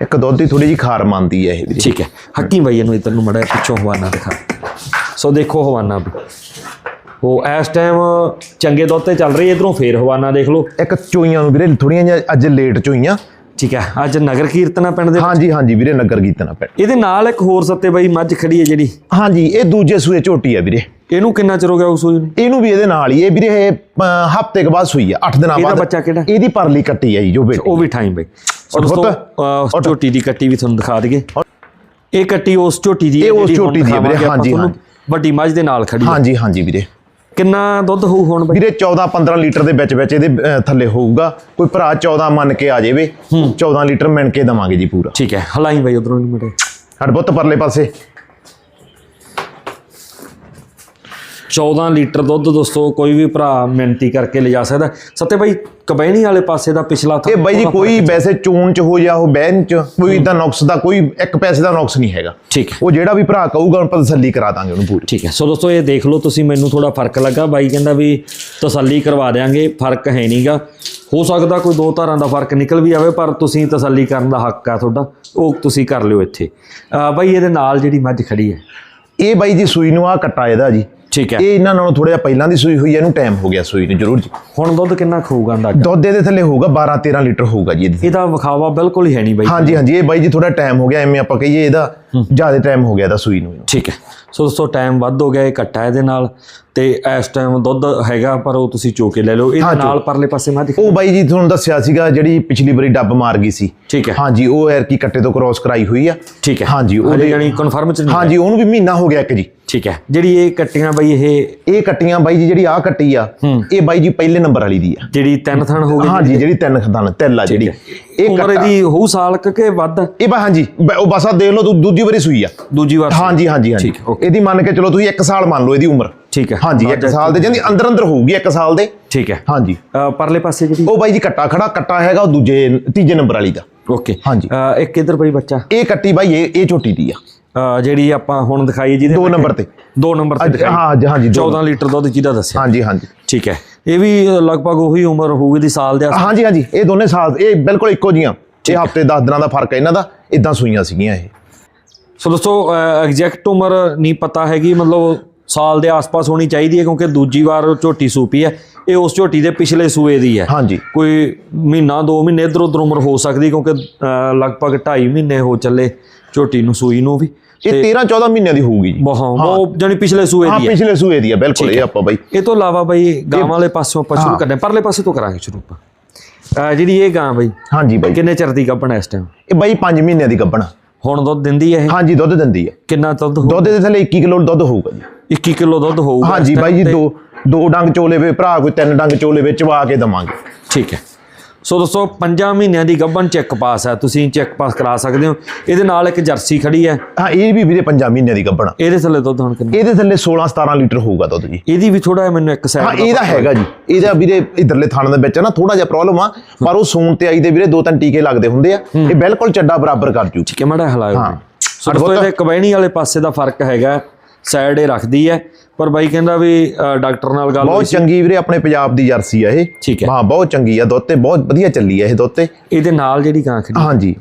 ਇੱਕ ਦੁੱਧ ਦੀ ਥੋੜੀ ਜੀ ਖਾਰ ਮੰਨਦੀ ਹੈ ਇਹ ਵੀਰੇ। ਠੀਕ ਹੈ। ਹੱਕੀ ਬਾਈ ਇਹਨੂੰ ਇਧਰ ਨੂੰ ਮੜਾ ਪਿੱਛੋਂ ਹਵਾਨਾ ਦਿਖਾ। ਸੋ ਦੇਖੋ ਹਵਾਨਾ ਵੀ। ਉਹ ਇਸ ਟਾਈਮ ਚੰਗੇ ਦੁੱਧ ਤੇ ਚੱਲ ਰਹੀ ਇਧਰੋਂ ਫੇਰ ਹਵਾਨਾ ਦੇਖ ਲਓ। ਇੱਕ ਚੋਈਆਂ ਨੂੰ ਵੀਰੇ ਥੋੜੀਆਂ ਜਿਹੀਆਂ ਅੱਜ ਲੇਟ ਚੋਈਆਂ। ਠੀਕ ਹੈ ਅੱਜ ਨਗਰ ਕੀਰਤਨਾ ਪਿੰਡ ਦੇ ਹਾਂਜੀ ਹਾਂਜੀ ਵੀਰੇ ਨਗਰ ਕੀਰਤਨ ਪੈ ਇਹਦੇ ਨਾਲ ਇੱਕ ਹੋਰ ਸੱਤੇ ਬਾਈ ਮੱਝ ਖੜੀ ਹੈ ਜਿਹੜੀ। ਹਾਂਜੀ ਇਹ ਦੂਜੇ ਸੂਏ ਝੋਟੀ ਆ ਵੀਰੇ। ਇਹਨੂੰ ਕਿੰਨਾ ਚਿਰ ਹੋ ਗਿਆ ਉਸ ਨੂੰ? ਇਹਨੂੰ ਵੀ ਇਹਦੇ ਨਾਲ ਹੀ ਇਹ ਵੀਰੇ ਇਹ ਹਫ਼ਤੇ ਕੇ ਬਾਅਦ ਸੂਈ ਆ 8 ਦਿਨਾਂ ਇਹਦਾ ਬਾਅਦ। ਬੱਚਾ ਕਿਹੜਾ? ਇਹਦੀ ਪਰਲੀ ਕੱਟੀ ਆ ਜੀ ਜੋ ਬੇਟੀ ਉਹ ਵੀ ਟਾਈਮ ਬਾਈ। ਸੋ ਉੱਠ ਦੋਸਤੋ ਪੁੱਤ। ਅਹ, ਝੋਟੀ ਦੀ ਕੱਟੀ ਵੀ ਤੁਹਾਨੂੰ ਦਿਖਾ ਦਈਏ। ਇਹ ਕੱਟੀ ਉਸ ਝੋਟੀ ਦੀ ਹੈ ਇਹ ਉਸ ਝੋਟੀ ਦੀ ਹੈ ਵੀਰੇ, ਹਾਂਜੀ, ਤੁਹਾਨੂੰ। ਵੱਡੀ ਮੱਝ ਦੇ ਨਾਲ ਖੜੀ ਹੈ। ਹਾਂਜੀ ਹਾਂਜੀ ਵੀਰੇ। ਕਿੰਨਾ ਦੁੱਧ ਹੋਊ ਹੁਣ ਬਾਈ? ਵੀਰੇ 14 15 ਲੀਟਰ ਦੇ ਵਿੱਚ ਵਿੱਚ ਇਹਦੇ ਥੱਲੇ ਹੋਊਗਾ। ਕੋਈ ਭਰਾ 14 ਮੰਨ ਕੇ ਆ ਜਾਵੇ 14 ਲੀਟਰ ਮਿਣ ਕੇ ਦਵਾਂਗੇ ਜੀ ਪੂਰਾ। ਠੀਕ ਹੈ ਹਲਾਈ ਬਾਈ ਉਧਰੋਂ ਨਹੀਂ ਮੜੇ ਹਟ ਪੁੱਤ ਪਰਲੇ ਪਾਸੇ। 14 ਲੀਟਰ ਦੁੱਧ ਦੋਸਤੋ ਕੋਈ ਵੀ ਭਰਾ ਮਿਹਨਤੀ ਕਰਕੇ ਲਿਜਾ ਸਕਦਾ। ਸੱਤੇ ਬਾਈ ਕਬੈਣੀ ਵਾਲੇ ਪਾਸੇ ਦਾ ਪਿਛਲਾ ਇਹ ਬਾਈ ਜੀ ਕੋਈ। ਵੈਸੇ ਚੋਣ ਚ ਹੋ ਜਾ ਉਹ ਬਹਿਨ ਚ ਕੋਈ ਇਦਾਂ ਨੁਕਸ ਦਾ ਕੋਈ ਇੱਕ ਪੈਸੇ ਦਾ ਨੁਕਸ ਨਹੀਂ ਹੈਗਾ। ਠੀਕ ਉਹ ਜਿਹੜਾ ਵੀ ਭਰਾ ਕਹੂਗਾ ਆਪਾਂ ਤਸੱਲੀ ਕਰਾ ਦਾਂਗੇ ਉਹਨੂੰ ਪੂਰੀ। ਠੀਕ ਹੈ। ਸੋ ਦੋਸਤੋ ਇਹ ਦੇਖ ਲਓ ਤੁਸੀਂ ਮੈਨੂੰ ਥੋੜਾ ਫ਼ਰਕ ਲੱਗਾ। ਬਾਈ ਕਹਿੰਦਾ ਵੀ ਤਸੱਲੀ ਕਰਵਾ ਦੇਾਂਗੇ ਫ਼ਰਕ ਹੈ ਨਹੀਂਗਾ। ਹੋ ਸਕਦਾ ਕੋਈ ਦੋ ਧਾਰਾਂ ਦਾ ਫ਼ਰਕ ਨਿਕਲ ਵੀ ਆਵੇ ਪਰ ਤੁਸੀਂ ਤਸੱਲੀ ਕਰਨ ਦਾ ਹੱਕ ਆ ਤੁਹਾਡਾ। ਉਹ ਤੁਸੀਂ ਕਰ ਲਿਓ ਇੱਥੇ। ਬਾਈ ਇਹਦੇ ਨਾਲ ਜਿਹੜੀ ਮੱਝ ਖੜੀ ਹੈ। ਇਹ ਬਾਈ ਜੀ ਸੂਈ ਨੂੰ ਆ ਕੱਟਾ ਇਹਦਾ ਜੀ। ਠੀਕ ਹੈ। ਇਹ ਇਹਨਾਂ ਨਾਲੋਂ ਥੋੜਾ ਜਿਹਾ ਪਹਿਲਾਂ ਦੀ ਸੂਈ ਹੋਈ ਹੈ ਇਹਨੂੰ ਟਾਈਮ ਹੋ ਗਿਆ ਸੂਈ ਨੂੰ ਜ਼ਰੂਰ ਜੀ। ਹੁਣ ਦੁੱਧ ਕਿੰਨਾ ਖਾਊਗਾ ਅੰਦਾਜ਼ਾ? ਦੁੱਧ ਇਹਦੇ ਥੱਲੇ ਹੋਊਗਾ 12 13 ਲੀਟਰ ਹੋਊਗਾ ਜੀ ਇਹਦੇ ਇਹਦਾ ਵਿਖਾਵਾ ਬਿਲਕੁਲ ਹੀ ਹੈ ਨਹੀਂ ਬਾਈ। ਹਾਂਜੀ ਹਾਂਜੀ ਇਹ ਬਾਈ ਜੀ ਥੋੜਾ ਟਾਈਮ ਹੋ ਗਿਆ ਐਵੇਂ ਆਪਾਂ ਕਹੀਏ ਇਹਦਾ ਜ਼ਿਆਦਾ ਟਾਈਮ ਹੋ ਗਿਆ ਇਹਦਾ ਸੂਈ ਨੂੰ ਠੀਕ ਹੈ। ਸੋ ਦੋਸਤੋ ਟਾਈਮ ਵੱਧ ਹੋ ਗਿਆ ਇਹ ਕੱਟਾ ਇਹਦੇ ਨਾਲ ਤੇ ਇਸ ਟਾਈਮ ਦੁੱਧ ਹੈਗਾ ਪਰ ਉਹ ਤੁਸੀਂ ਚੋ ਕੇ ਲੈ ਲਓ। ਇਹਦੇ ਨਾਲ ਪਰਲੇ ਪਾਸੇ ਮੈਂ ਦਿਖਾ ਉਹ ਬਾਈ ਜੀ ਤੁਹਾਨੂੰ ਦੱਸਿਆ ਸੀਗਾ ਜਿਹੜੀ ਪਿਛਲੀ ਵਾਰੀ ਡੱਬ ਮਾਰ ਗਈ ਸੀ। ਠੀਕ ਹੈ। ਹਾਂਜੀ ਉਹ ਐਰ ਕੀ ਕੱਟੇ ਤੋਂ ਕ੍ਰਾਸ ਕਰਾਈ ਹੋਈ ਆ। ਠੀਕ ਹੈ। ਹਾਂਜੀ ਉਹਦੇ ਯਾਨੀ ਕਨਫਰਮ ਚ ਨਹੀਂ ਹਾਂਜੀ ਉਹਨੂੰ ਵੀ ਮਹੀਨਾ ਹੋ ਗਿਆ ਇੱਕ ਜੀ। ਠੀਕ ਹੈ। ਜਿਹੜੀ ਇਹ ਕੱਟੀਆਂ ਬਾਈ ਇਹ ਇਹ ਕੱਟੀਆਂ ਬਾਈ ਜੀ ਜਿਹੜੀ ਆਹ ਕੱਟੀ ਆ ਇਹ ਬਾਈ ਜੀ ਪਹਿਲੇ ਨੰਬਰ ਵਾਲੀ ਦੀ ਆ। ਜਿਹੜੀ ਤਿੰਨ ਥਣ ਹੋ ਗਈ ਹਾਂਜੀ ਜਿਹੜੀ। ਤਿੰਨ ਖਦਾਨ ਤਿੱਲ ਆ ਜਿਹੜੀ। ਇਹ ਉਮਰ ਕੱਟਾ ਇਹਦੀ ਹੋਊ ਸਾਲ ਕੁ ਕੇ ਵੱਧ? ਇਹ ਬਾ ਹਾਂਜੀ ਬ- ਉਹ ਬਸ ਆ ਦੇਖ ਲਓ ਦੂ- ਦੂਜੀ ਵਾਰੀ ਸੂਈ ਆ। ਦੂਜੀ ਵਾਰ ਹਾਂਜੀ ਹਾਂਜੀ ਹਾਂਜੀ। ਠੀਕ, okay। ਇਹਦੀ ਮੰਨ ਕੇ ਚਲੋ ਤੁਸੀਂ 1 ਸਾਲ ਮੰਨ ਲਓ ਇਹਦੀ ਉਮਰ। ਠੀਕ ਹੈ। ਹਾਂਜੀ 1 ਸਾਲ ਦੇ ਜਾਂਦੀ ਅੰਦਰ ਅੰਦਰ ਹੋਊਗੀ 1 ਸਾਲ ਦੇ। ਠੀਕ ਹੈ। ਹਾਂਜੀ। ਅ, ਪਰਲੇ ਪਾਸੇ ਜਿਹੜੀ ਉਹ ਬਾਈ ਜੀ ਕੱਟਾ ਖੜਾ ਕੱਟਾ ਹੈਗਾ ਉਹ ਦੂਜੇ ਤੀਜੇ ਨੰਬਰ ਵਾਲੀ ਦਾ। ਓਕੇ। ਹਾਂਜੀ। ਇੱਕ ਇਧਰ ਬਈ ਬੱਚਾ। ਇਹ ਕੱਟੀ ਬਾਈ ਇਹ ਇਹ ਝੋਟੀ ਦੀ ਆ। ਜਿਹੜੀ ਆਪਾਂ ਹੁਣ ਦਿਖਾਈ ਜਿਹਦੇ ਦੋ ਨੰਬਰ ਤੇ। ਦੋ ਨੰਬਰ ਤੇ ਦਿਖਾਈ। ਹਾਂ ਜੀ, ਹਾਂਜੀ ਦੋ 14 ਲੀਟਰ ਦੁੱਧ ਜਿਹਦਾ ਦੱਸਿਆ। ਹਾਂਜੀ ਹਾਂਜੀ। ਠੀਕ ਹੈ। ਇਹ ਵੀ ਲਗਭਗ ਉਹੀ ਉਮਰ ਹੋਊਗੀ ਦੀ ਸਾਲ ਦੇ ਆਸ- ਹਾਂਜੀ ਹਾਂਜੀ ਇਹ ਦੋਨੇ ਸਾਲ ਇਹ ਬਿਲਕੁਲ ਇੱਕੋ ਜੀਆਂ ਇਹ ਹਫ਼ਤੇ 10 ਦਿਨਾਂ ਦਾ ਫ਼ਰਕ ਹੈ ਇਹਨਾਂ ਦਾ ਇਦਾਂ ਸੂਈਆਂ ਸੀਗੀਆਂ ਇਹ। ਸੋ ਦੋਸਤੋ ਐਗਜ਼ੈਕਟ ਉਮਰ ਨਹੀਂ ਪਤਾ ਹੈਗੀ ਮਤਲਬ ਸਾਲ ਦੇ ਆਸ-ਪਾਸ ਹੋਣੀ ਚਾਹੀਦੀ ਹੈ ਕਿਉਂਕਿ ਦੂਜੀ ਵਾਰ ਝੋਟੀ ਸੂਪੀ ਹੈ। ਇਹ ਉਸ ਝੋਟੀ ਦੇ ਪਿਛਲੇ ਸੂਏ ਦੀ ਹੈ। ਹਾਂਜੀ। ਕੋਈ ਮਹੀਨਾ ਦੋ ਮਹੀਨੇ ਇਧਰ ਉਧਰ ਉਮਰ ਹੋ ਸਕਦੀ ਕਿਉਂਕਿ ਲਗਭਗ 2.5 ਮਹੀਨੇ ਹੋ ਚੱਲੇ ਝੋਟੀ ਨੂੰ ਸੂਈ ਨੂੰ ਵੀ। ਇਹ 13 14 ਮਹੀਨਿਆਂ ਦੀ ਹੋਊਗੀ ਜੀ। ਬਹੁਤ ਉਹ ਜਾਨੀ ਪਿਛਲੇ ਸੂਏ ਹਾਂ ਦੀ ਹੈ। ਪਿਛਲੇ ਸੂਏ ਦੀ ਆ ਬਿਲਕੁਲ ਇਹ ਆਪਾਂ ਬਾਈ। ਇਹ ਤੋਂ ਇਲਾਵਾ ਬਈ ਗਾਂ ਵਾਲੇ ਪਾਸੋਂ ਆਪਾਂ ਸ਼ੁਰੂ ਕਰਦੇ ਹਾਂ ਪਰਲੇ ਪਾਸੇ ਤੋਂ ਕਰਾਂਗੇ ਸ਼ੁਰੂ ਆਪਾਂ। ਜਿਹੜੀ ਇਹ ਗਾਂ ਬਈ ਹਾਂਜੀ ਬਾਈ। ਕਿੰਨੇ ਚਿਰ ਦੀ ਗੱਭਣ ਹੈ ਇਸ ਟਾਈਮ ਇਹ ਬਾਈ 5 ਮਹੀਨਿਆਂ ਦੀ ਗੱਭਣ। ਹੁਣ ਦੁੱਧ ਦਿੰਦੀ ਹੈ ਇਹ? ਹਾਂਜੀ ਦੁੱਧ ਦਿੰਦੀ ਆ ਕਿੰਨਾ ਦੁੱਧ ਦੁੱਧ ਦੇ ਥੱਲੇ 21 ਕਿਲੋ ਦੁੱਧ ਹੋਊਗਾ ਜੀ। 21 ਕਿਲੋ ਦੁੱਧ ਹੋਊਗਾ ਹਾਂਜੀ ਬਾਈ ਜੀ। ਦੋ ਦੋ ਡੰਗ ਚੋਲੇ ਵੇ ਭਰਾ ਕੋਈ ਤਿੰਨ ਡੰਗ ਚੋਲੇ ਵਿੱਚ ਵਾ ਕੇ ਦਵਾਂਗੇ। ਠੀਕ ਹੈ। ਸੋ ਦੋਸਤੋ 5 ਮਹੀਨਿਆਂ ਦੀ ਗੱਭਣ ਚੈੱਕ ਪਾਸ ਹੈ। ਤੁਸੀਂ ਚੈੱਕ ਪਾਸ ਕਰਾ ਸਕਦੇ ਹੋ। ਇਹਦੇ ਨਾਲ ਇੱਕ ਜਰਸੀ ਖੜੀ ਹੈ। ਹਾਂ ਇਹ ਵੀ ਵੀਰੇ 5 ਮਹੀਨਿਆਂ ਦੀ ਗੱਭਣ ਆ। ਇਹਦੇ ਥੱਲੇ ਦੁੱਧ ਹੁਣ ਕਿੰਨਾ? ਇਹਦੇ ਥੱਲੇ 16 17 ਲੀਟਰ ਹੋਊਗਾ ਦੁੱਧ ਜੀ। ਇਹਦੀ ਵੀ ਥੋੜਾ ਮੈਨੂੰ ਇੱਕ ਹਾਂ ਸਾਈਡ ਇਹਦਾ ਹੈਗਾ ਜੀ। ਇਹਦਾ ਵੀਰੇ ਇਧਰਲੇ ਥਾਣੇ ਦੇ ਵਿੱਚ ਨਾ ਥੋੜਾ ਜਿਹਾ ਪ੍ਰੋਬਲਮ ਆ। ਪਰ ਉਹ ਸੂਣ ਤੇ ਆਈ ਦੇ ਵੀਰੇ ਦੋ ਤਿੰਨ ਟੀਕੇ ਲੱਗਦੇ ਹੁੰਦੇ ਆ। ਇਹ ਬਿਲਕੁਲ ਚੱਡਾ ਬਰਾਬਰ ਕਰ ਜੂ। ਠੀਕ ਹੈ ਮੜਾ ਹਲਾਇਓ ਹਾਂ। ਸੋ ਦੋਸਤੋ ਇਹਦੇ ਕਬੈਣੀ ਵਾਲੇ ਪਾਸੇ ਦਾ ਫ਼ਰਕ ਹੈਗਾ। ਸਾਈਡ ਇਹ ਰੱਖਦੀ ਹੈ। ਪਰ ਬਾਈ ਕਹਿੰਦਾ ਵੀ ਡਾਕਟਰ ਨਾਲ ਗੱਲ ਬਹੁਤ ਚੰਗੀ ਵੀਰੇ ਆਪਣੇ ਪੰਜਾਬ ਦੀ ਜਰਸੀ ਆ ਇਹ। ਠੀਕ ਹੈ। ਹਾਂ ਬਹੁਤ ਚੰਗੀ ਆ ਦੁੱਧ ਤੇ ਬਹੁਤ ਵਧੀਆ ਚੱਲੀ ਆ ਇਹ ਦੁੱਧ ਤੇ ਇਹਦੇ ਨਾਲ ਜਿਹੜੀ ਗਾਂ ਖੜੀ ਹਾਂਜੀ।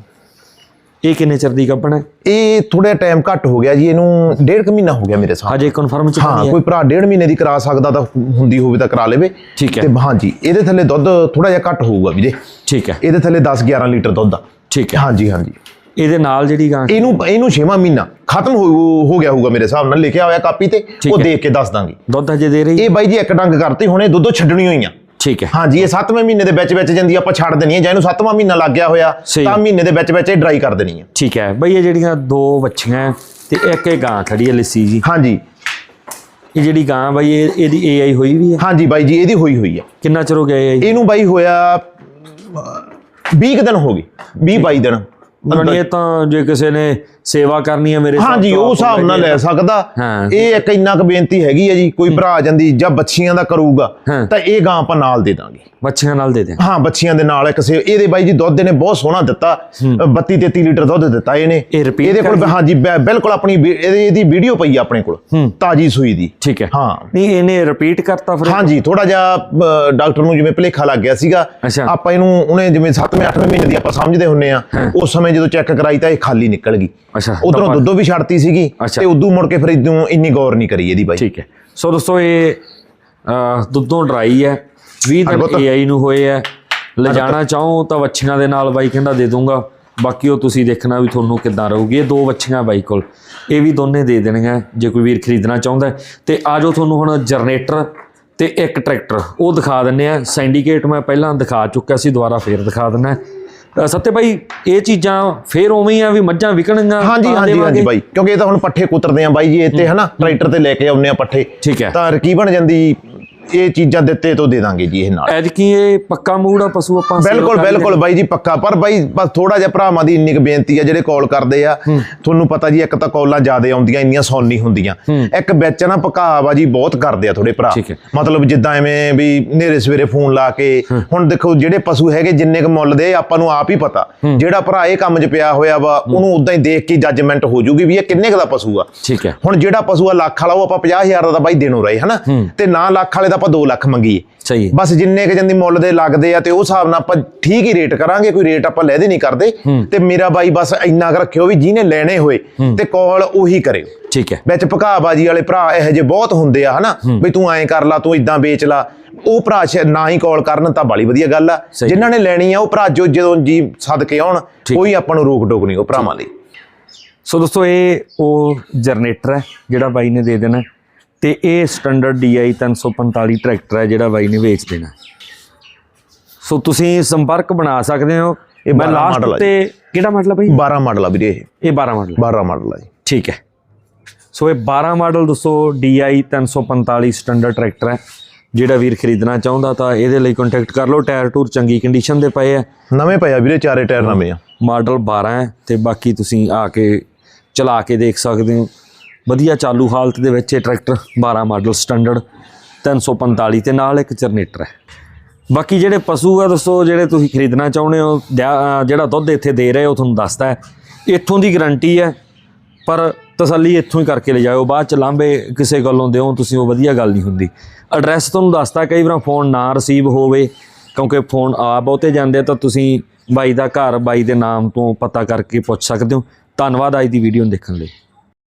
ਇਹ ਕਿੰਨੇ ਚਿਰ ਦੀ ਗੱਭਣ ਹੈ? ਇਹ ਥੋੜਾ ਟਾਈਮ ਘੱਟ ਹੋ ਗਿਆ ਜੀ ਇਹਨੂੰ ਡੇਢ ਕੁ ਮਹੀਨਾ ਹੋ ਗਿਆ ਮੇਰੇ ਸਾਹ ਹਜੇ ਕਨਫਰਮ ਚ ਹਾਂ ਨਹੀਂ ਹੈ। ਕੋਈ ਭਰਾ ਡੇਢ ਮਹੀਨੇ ਦੀ ਕਰਾ ਸਕਦਾ ਤਾਂ ਹੁੰਦੀ ਹੋਵੇ ਤਾਂ ਕਰਾ ਲਵੇ। ਠੀਕ ਹੈ। ਤੇ ਹਾਂਜੀ ਇਹਦੇ ਥੱਲੇ ਦੁੱਧ ਥੋੜਾ ਜਿਹਾ ਘੱਟ ਹੋਊਗਾ ਵੀਰੇ। ਠੀਕ ਹੈ। ਇਹਦੇ ਥੱਲੇ 10 11 ਲੀਟਰ ਦੁੱਧ ਆ। ਠੀਕ ਹੈ। ਹਾਂਜੀ ਹਾਂਜੀ। ਇਹਦੇ ਨਾਲ ਜਿਹੜੀ ਗਾਂ ਇਹਨੂੰ ਇਹਨੂੰ 6ਵਾਂ ਮਹੀਨਾ ਖਤਮ ਹੋ ਹੋ ਗਿਆ ਹੋਊਗਾ ਮੇਰੇ ਹਿਸਾਬ ਨਾਲ ਲਿਖਿਆ ਹੋਇਆ ਕਾਪੀ ਤੇ ਉਹ। ਦੇਖ ਕੇ ਦੱਸ ਦਾਂਗੇ। ਦੁੱਧ ਹਜੇ ਦੇ ਰਹੀ? ਇਹ ਬਾਈ ਜੀ ਇੱਕ ਡੰਗ ਕਰਤੀ ਹੁਣੇ ਦੁੱਧੋ ਛੱਡਣੀ ਹੋਈਆਂ ਠੀਕ ਹੈ। ਹਾਂਜੀ ਇਹ 7ਵੇਂ ਮਹੀਨੇ ਦੇ ਵਿੱਚ ਵਿੱਚ ਜਾਂਦੀ ਆਪਾਂ ਛੱਡ ਦੇਣੀ ਹੈ ਜਾਂ ਇਹਨੂੰ 7ਵਾਂ ਮਹੀਨਾ ਲੱਗ ਗਿਆ ਹੋਇਆ। ਤਾਂ ਮਹੀਨੇ ਦੇ ਵਿੱਚ ਵਿੱਚ ਇਹ ਡਰਾਈ ਕਰ ਦੇਣੀ ਹੈ ਠੀਕ ਹੈ। ਬਈ ਇਹ ਜਿਹੜੀਆਂ ਦੋ ਵੱਛੀਆਂ ਤੇ ਇੱਕ ਇਹ ਗਾਂ ਖੜੀ ਹੈ ਲੱਸੀ ਜੀ। ਹਾਂਜੀ। ਇਹ ਜਿਹੜੀ ਗਾਂ ਬਈ ਇਹ ਇਹਦੀ ਏਆਈ ਹੋਈ ਵੀ ਹੈ? ਹਾਂਜੀ ਬਾਈ ਜੀ ਇਹਦੀ ਹੋਈ ਹੋਈ ਹੈ ਕਿੰਨਾ ਚਿਰ ਹੋ ਗਿਆ ਏਆਈ ਇਹਨੂੰ ਬਾਈ ਹੋਇਆ ਅਹ, 20 ਕੁ ਦਿਨ ਹੋ ਗਏ 20 22 ਦਿਨ। ਯਾਨੀ ਇਹ ਤਾਂ ਜੇ ਕਿਸੇ ਨੇ ਸੇਵਾ ਕਰਨੀ ਹੈ ਮੇਰੇ ਹਾਂਜੀ ਉਹ ਹਿਸਾਬ ਨਾਲ ਲੈ ਸਕਦਾ। ਇਹ ਇੱਕ ਇੰਨਾ ਕੁ ਬੇਨਤੀ ਹੈਗੀ ਹੈ ਜੀ ਕੋਈ ਭਰਾ ਜਾਂਦੀ ਜਾਂ ਬੱਚੀਆਂ ਦਾ ਕਰੂਗਾ। ਤਾਂ ਇਹ ਗਾਂ ਆਪਾਂ ਨਾਲ ਦੇ ਦਾਂਗੇ। ਵੱਛੀਆਂ ਨਾਲ ਦੇ ਦੇ ਹਾਂ ਬੱਚੀਆਂ ਦੇ ਨਾਲ ਇੱਕ ਸੇ ਇਹਦੇ ਬਾਈ ਜੀ ਦੁੱਧ ਇਹਨੇ ਬਹੁਤ ਸੋਹਣਾ ਦਿੱਤਾ। 32 33 ਲੀਟਰ ਦੁੱਧ ਦਿੱਤਾ ਇਹਨੇ। ਇਹਦੇ ਕੋਲ ਹਾਂਜੀ ਬਿਲਕੁਲ ਆਪਣੀ ਇਹਦੀ ਵੀਡੀਓ ਪਈ ਆ ਆਪਣੇ ਕੋਲ ਤਾਜੀ ਸੂਈ ਦੀ। ਠੀਕ ਹੈ। ਹਾਂ। ਨਹੀਂ ਇਹਨੇ ਰਿਪੀਟ ਕਰਤਾ ਫਿਰ? ਹਾਂਜੀ ਥੋੜਾ ਜਿਹਾ ਡਾਕਟਰ ਨੂੰ ਜਿਵੇਂ ਭਲੇਖਾ ਲੱਗ ਗਿਆ ਸੀਗਾ। ਆਪਾਂ ਇਹਨੂੰ ਉਹਨੇ ਜਿਵੇਂ 7ਵੇਂ 8ਵੇਂ ਮਹੀਨੇ ਦੀ ਆਪਾਂ ਸਮਝਦੇ ਹੁੰਨੇ ਆ ਉਸ ਸਮੇਂ ਜਦੋਂ ਚੈੱਕ ਕਰਾਈ ਤਾਂ ਇਹ ਖਾਲੀ ਨਿਕਲ ਗਈ। ਅੱਛਾ ਉਧਰੋਂ ਦੁੱਧੋਂ ਵੀ ਛੱਡਤੀ ਸੀਗੀ। ਤੇ ਉਦੋਂ ਮੁੜ ਕੇ ਫਿਰ ਇਦੋਂ ਇੰਨੀ ਗੌਰ ਨਹੀਂ ਕਰੀ ਇਹਦੀ ਬਾਈ। ਠੀਕ ਹੈ। ਸੋ ਦੋਸਤੋ ਇਹ ਦੁੱਧੋਂ ਡਰਾਈ ਹੈ। 20 ਦਿਨ। ਏਆਈ ਨੂੰ ਹੋਏ ਹੈ। ਲਿਜਾਣਾ ਚਾਹੋ ਤਾਂ ਵੱਛੀਆਂ ਦੇ ਨਾਲ ਬਾਈ ਕਹਿੰਦਾ ਦੇ ਦੂੰਗਾ। ਬਾਕੀ ਉਹ ਤੁਸੀਂ ਦੇਖਣਾ ਵੀ ਤੁਹਾਨੂੰ ਕਿੱਦਾਂ ਰਹੂਗੀ। ਇਹ ਦੋ ਵੱਛੀਆਂ ਬਾਈ ਕੋਲ। ਇਹ ਵੀ ਦੋਨੇ ਦੇ ਦੇਣੀਆਂ ਜੇ ਕੋਈ ਵੀਰ ਖਰੀਦਣਾ ਚਾਹੁੰਦਾ। ਤੇ ਆਜੋ ਤੁਹਾਨੂੰ ਹੁਣ ਜਨਰੇਟਰ ਤੇ ਇੱਕ ਟਰੈਕਟਰ। ਉਹ ਦਿਖਾ ਦਿੰਨੇ ਆ। ਸਿੰਡੀਕੇਟ ਮੈਂ ਪਹਿਲਾਂ ਦਿਖਾ ਚੁੱਕਿਆ ਸੀ ਦੁਬਾਰਾ ਫੇਰ ਦਿਖਾ ਦਿੰਨਾ ਸੱਤੇ ਬਾਈ ਇਹ ਚੀਜ਼ਾਂ ਫੇਰ ਉਵੇਂ ਹੀ ਆ ਵੀ ਮੱਝਾਂ ਵਿਕਣਗੀਆਂ ਹਾਂਜੀ ਹਾਂਜੀ। ਹਾਂਜੀ ਬਾਈ। ਕਿਉਂਕਿ ਇਹ ਤਾਂ ਹੁਣ ਪੱਠੇ ਕੁਤਰਦੇ ਆ ਬਾਈ ਜੀ ਇੱਥੇ ਹਨਾ ਟਰੈਕਟਰ ਤੇ ਲੈ ਕੇ ਆਉਂਦੇ ਆ ਪੱਠੇ। ਠੀਕ ਹੈ। ਤਾਂ ਰਕੀ ਬਣ ਜਾਂਦੀ? ਇਹ ਚੀਜ਼ਾਂ ਦਿੱਤੇ ਤੋਂ ਦੇ ਦਾਂਗੇ ਜੀ ਇਹ ਨਾਲ। ਐਤਕੀ ਇਹ ਪੱਕਾ ਮੂਡ ਆ ਪਸ਼ੂ ਆਪਾਂ ਬਿਲਕੁਲ ਬਿਲਕੁਲ ਬਾਈ ਜੀ ਪੱਕਾ। ਪਰ ਬਾਈ ਬਸ ਥੋੜਾ ਜਿਹਾ ਭਰਾਵਾਂ ਦੀ ਇੰਨੀ ਕੁ ਬੇਨਤੀ ਆ ਜਿਹੜੇ ਕਾਲ ਕਰਦੇ ਆ ਤੁਹਾਨੂੰ ਪਤਾ ਜੀ ਇੱਕ ਤਾਂ ਕਾਲਾਂ ਜ਼ਿਆਦਾ ਆਉਂਦੀਆਂ ਇੰਨੀਆਂ ਸੌਣ ਨਹੀਂ ਹੁੰਦੀਆਂ ਇੱਕ ਵਿੱਚ ਨਾ ਭਕਾਵਾ ਜੀ ਬਹੁਤ ਕਰਦੇ ਆ ਥੋੜੇ ਭਰਾ। ਮਤਲਬ ਜਿੱਦਾਂ ਐਵੇਂ ਵੀ ਨੇਰੇ ਸਵੇਰੇ ਫੋਨ ਲਾ ਕੇ ਹੁਣ ਦੇਖੋ ਜਿਹੜੇ ਪਸ਼ੂ ਹੈਗੇ ਜਿੰਨੇ ਕੁ ਮੁੱਲ ਦੇ ਆਪਾਂ ਨੂੰ ਆਪ ਹੀ ਪਤਾ। ਜਿਹੜਾ ਭਰਾ ਇਹ ਕੰਮ 'ਚ ਪਿਆ ਹੋਇਆ ਵਾ ਉਹਨੂੰ ਉਦਾਂ ਹੀ ਦੇਖ ਕੇ ਜੱਜਮੈਂਟ ਹੋ ਜੂਗੀ ਵੀ ਇਹ ਕਿੰਨੇ ਕੁ ਦਾ ਪਸ਼ੂ ਆ। ਠੀਕ ਹੈ। ਹੁਣ ਜਿਹੜਾ ਪਸ਼ੂ ਆ ਲੱਖ ਵਾਲਾ ਉਹ ਆਪਾਂ 50000 ਦਾ ਤਾਂ ਬਾਈ ਦੇਣੋਂ ਰਹੇ ਹਨਾ? ਤੇ ਨਾ ਲੱਖ ਵਾਲੇ ਦਾ ਆਪਾਂ 2 ਲੱਖ ਮੰਗੀਏ। ਸਹੀ ਬਸ ਜਿੰਨੇ ਕ ਜੰਦੀ ਮੁੱਲ ਦੇ ਲੱਗਦੇ ਆ ਤੇ ਉਹ ਹਿਸਾਬ ਨਾਲ ਆਪਾਂ ਠੀਕ ਹੀ ਰੇਟ ਕਰਾਂਗੇ ਕੋਈ ਰੇਟ ਆਪਾਂ ਲੈਦੇ ਨਹੀਂ ਕਰਦੇ। ਤੇ ਮੇਰਾ ਬਾਈ ਬਸ ਇੰਨਾ ਕੁ ਰੱਖਿਓ ਵੀ ਜਿਹਨੇ ਲੈਣੇ ਹੋਏ ਤੇ ਕਾਲ ਉਹੀ ਕਰਿਓ। ਠੀਕ ਹੈ। ਵਿੱਚ ਭਕਾਬਾਜੀ ਵਾਲੇ ਭਰਾ ਇਹੋ ਜਿਹੇ ਬਹੁਤ ਹੁੰਦੇ ਆ ਹਨਾ? ਵੀ ਤੂੰ ਐਂ ਕਰ ਲਾ ਤੂੰ ਇਦਾਂ ਵੇਚ ਲਾ। ਉਹ ਭਰਾ ਨਾ ਹੀ ਕਾਲ ਕਰਨ ਤਾਂ ਬਾਲੀ ਵਧੀਆ ਗੱਲ ਆ। ਜਿਨ੍ਹਾਂ ਨੇ ਲੈਣੀ ਆ ਉਹ ਭਰਾ ਜੋ ਜਦੋਂ ਜੀ ਸਦਕੇ ਆਉਣ ਕੋਈ ਆਪਾਂ ਨੂੰ ਰੋਕ ਟੋਕ ਨਹੀਂ ਉਹ ਭਰਾਵਾਂ ਲਈ। ਸੋ ਦੋਸਤੋ ਇਹ ਉਹ ਜਨਰੇਟਰ ਹੈ ਜਿਹੜਾ ਬਾਈ ਨੇ ਦੇ ਦੇਣਾ। ਤੇ ਇਹ ਸਟੈਂਡਰਡ DI 345 ਟਰੈਕਟਰ ਹੈ ਜਿਹੜਾ ਬਾਈ ਨੇ ਵੇਚ ਦੇਣਾ। ਸੋ ਤੁਸੀਂ ਸੰਪਰਕ ਬਣਾ ਸਕਦੇ ਹੋ। ਇਹ ਮੈਂ 12 ਲਾਸਟ ਤੇ ਕਿਹੜਾ ਮਾਡਲ ਹੈ ਬਾਈ? 12 ਮਾਡਲ ਆ ਵੀਰੇ ਇਹ। ਇਹ 12 ਮਾਡਲ 12 ਮਾਡਲ ਆ ਜੀ। ਠੀਕ ਹੈ। ਸੋ ਇਹ 12 ਮਾਡਲ ਦੋਸਤੋ DI 345 ਸਟੈਂਡਰਡ ਟਰੈਕਟਰ ਹੈ। ਜਿਹੜਾ ਵੀਰ ਖਰੀਦਣਾ ਚਾਹੁੰਦਾ ਤਾਂ ਇਹਦੇ ਲਈ ਕੰਟੈਕਟ ਕਰ ਲਓ। ਟਾਇਰ ਟੂਰ ਚੰਗੀ ਕੰਡੀਸ਼ਨ ਦੇ ਪਏ ਆ। ਨਵੇਂ ਪਿਆ ਵੀਰੇ ਚਾਰੇ ਟਾਇਰ ਨਵੇਂ ਆ। ਮਾਡਲ 12 ਹੈ ਤੇ ਬਾਕੀ ਤੁਸੀਂ ਆ ਕੇ ਚਲਾ ਕੇ ਦੇਖ ਸਕਦੇ ਹੋ। ਵਧੀਆ ਚਾਲੂ ਹਾਲਤ ਦੇ ਵਿੱਚ ਇਹ ਟਰੈਕਟਰ 12 ਮਾਡਲ ਸਟੈਂਡਰਡ 345 ਤੇ ਨਾਲ ਇੱਕ ਜਨਰੇਟਰ ਹੈ। ਬਾਕੀ ਜਿਹੜੇ ਪਸ਼ੂ ਆ ਦੋਸਤੋ ਜਿਹੜੇ ਤੁਸੀਂ ਖਰੀਦਣਾ ਚਾਹੁੰਦੇ ਹੋ, ਦਿਆ- ਜਿਹੜਾ ਦੁੱਧ ਇੱਥੇ ਦੇ ਰਹੇ ਹੋ ਤੁਹਾਨੂੰ ਦੱਸਦਾ ਇੱਥੋਂ ਦੀ ਗਾਰੰਟੀ ਹੈ, ਪਰ ਤਸੱਲੀ ਇੱਥੋਂ ਹੀ ਕਰਕੇ ਲੈ ਜਾਇਓ। ਬਾਅਦ ਚ ਲਾਂਬੇ ਕਿਸੇ ਗੱਲੋਂ ਦਿਓ, ਤੁਸੀਂ ਉਹ ਵਧੀਆ ਗੱਲ ਨਹੀਂ ਹੁੰਦੀ। ਐਡਰੈਸ ਤੁਹਾਨੂੰ ਦੱਸਤਾ ਕਈ ਵਾਰ ਫੋਨ ਨਾ ਰਿਸੀਵ ਹੋਵੇ, ਕਿਉਂਕਿ ਫੋਨ ਆ ਬਹੁਤੇ ਜਾਂਦੇ ਤਾਂ ਤੁਸੀਂ ਬਾਈ ਦਾ ਘਰ, ਬਾਈ ਦੇ ਨਾਮ ਤੋਂ ਪਤਾ ਕਰਕੇ ਪੁੱਛ ਸਕਦੇ ਹੋ। ਧੰਨਵਾਦ ਅੱਜ ਦੀ ਵੀਡੀਓ ਨੂੰ ਦੇਖਣ ਲਈ।